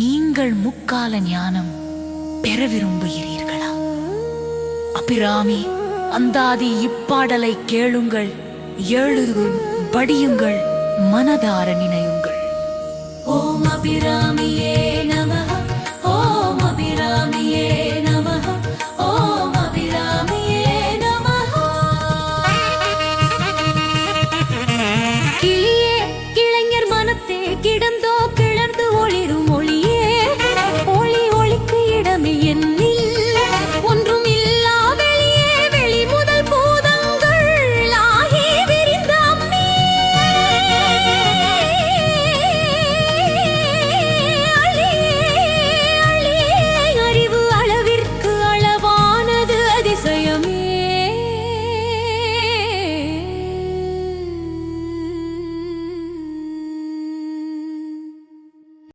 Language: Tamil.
நீங்கள் முக்கால ஞானம் பெற விரும்புகிறீர்களா? அபிராமி அந்தாதி இப்பாடலை கேளுங்கள் எழுதும் படியுங்கள் மனதார நினையுங்கள். ஓம் அபிராமியே